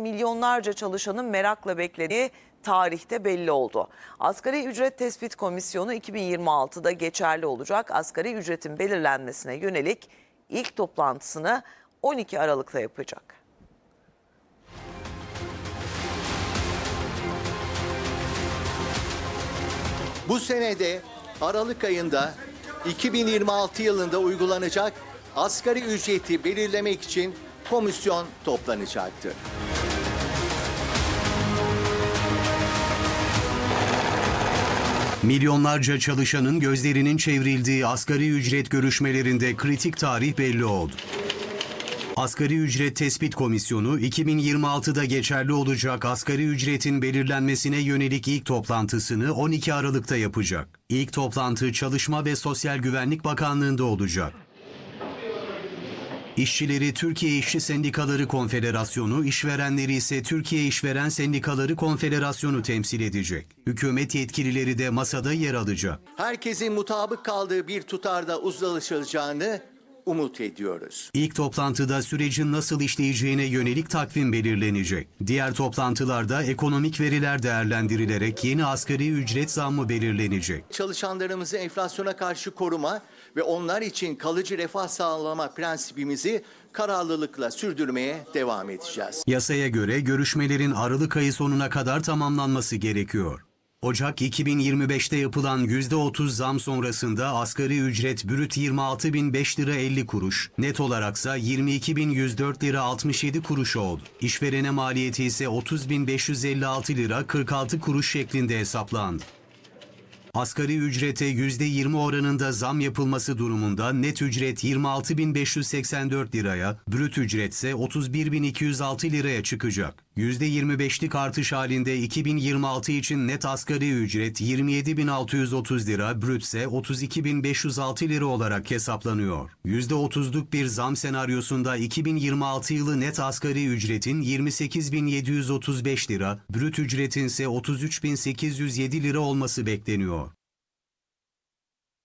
milyonlarca çalışanın merakla beklediği tarihte belli oldu. Asgari ücret tespit komisyonu 2026'da geçerli olacak. Asgari ücretin belirlenmesine yönelik ilk toplantısını 12 Aralık'ta yapacak. Bu senede Aralık ayında 2026 yılında uygulanacak asgari ücreti belirlemek için komisyon toplanacaktır. Milyonlarca çalışanın gözlerinin çevrildiği asgari ücret görüşmelerinde kritik tarih belli oldu. Asgari Ücret Tespit Komisyonu 2026'da geçerli olacak asgari ücretin belirlenmesine yönelik ilk toplantısını 12 Aralık'ta yapacak. İlk toplantı Çalışma ve Sosyal Güvenlik Bakanlığı'nda olacak. İşçileri Türkiye İşçi Sendikaları Konfederasyonu, işverenleri ise Türkiye İşveren Sendikaları Konfederasyonu temsil edecek. Hükümet yetkilileri de masada yer alacak. Herkesin mutabık kaldığı bir tutarda uzlaşılacağını umut ediyoruz. İlk toplantıda sürecin nasıl işleyeceğine yönelik takvim belirlenecek. Diğer toplantılarda ekonomik veriler değerlendirilerek yeni asgari ücret zammı belirlenecek. Çalışanlarımızı enflasyona karşı koruma ve onlar için kalıcı refah sağlama prensibimizi kararlılıkla sürdürmeye devam edeceğiz. Yasaya göre görüşmelerin Aralık ayı sonuna kadar tamamlanması gerekiyor. Ocak 2025'te yapılan %30 zam sonrasında asgari ücret brüt 26.005 lira 50 kuruş, net olaraksa 22.104 lira 67 kuruş oldu. İşverene maliyeti ise 30.556 lira 46 kuruş şeklinde hesaplandı. Asgari ücrete %20 oranında zam yapılması durumunda net ücret 26.584 liraya, brüt ücretse 31.206 liraya çıkacak. %25'lik artış halinde 2026 için net asgari ücret 27.630 lira, brütse 32.506 lira olarak hesaplanıyor. %30'luk bir zam senaryosunda 2026 yılı net asgari ücretin 28.735 lira, brüt ücretin ise 33.807 lira olması bekleniyor.